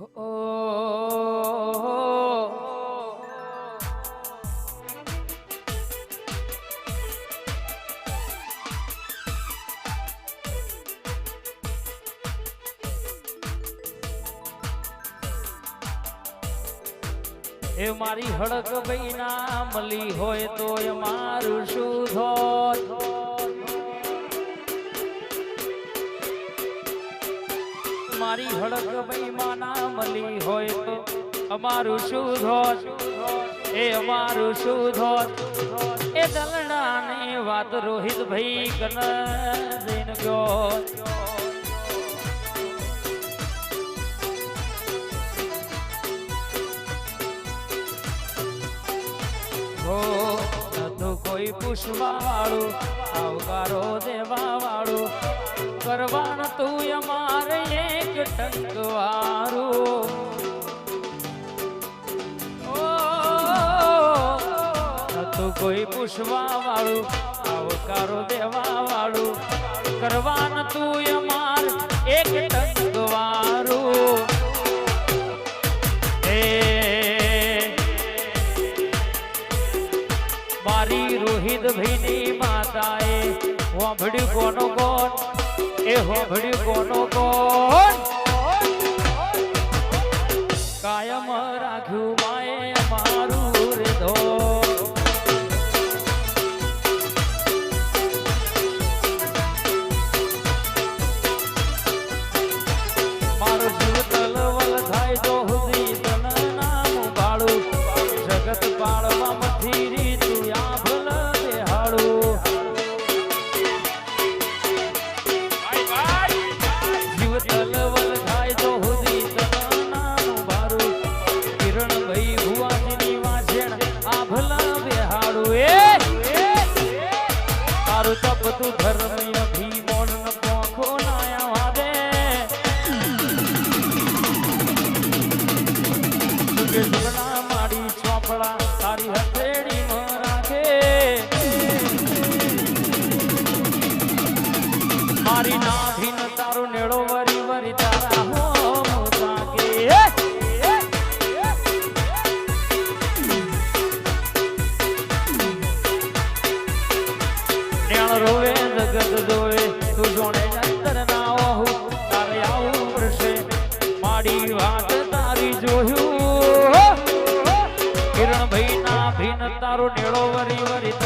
એ મારી હડક ભાઈ ના મળી હોય તો એ મારું શું થોત મારી હળક ભાઈ માના મળી હોય તો અમારું શું ધોત એ અમારું શું ધોત એ દલડાની વાત રોહિત ભાઈ કન ગયો કોઈ પૂછવા વાળું આવકારો દેવા વાળું કરવાનું તું અમારે ઓ, કોઈ પૂછવા વાળું આવકારો દેવા વાળું કરવાન તું અમાર એક ટંકવારું એ મારી રોહિત ભીની માતાએ હોંભળ્યું કોનો કોણ એ હોંભળ્યું કોનો કોણ માએ મારું માડી ચોપડા તારી હથેળી રાખે મારી નાભીન તારો નેળો તારો નેળો વરી વરી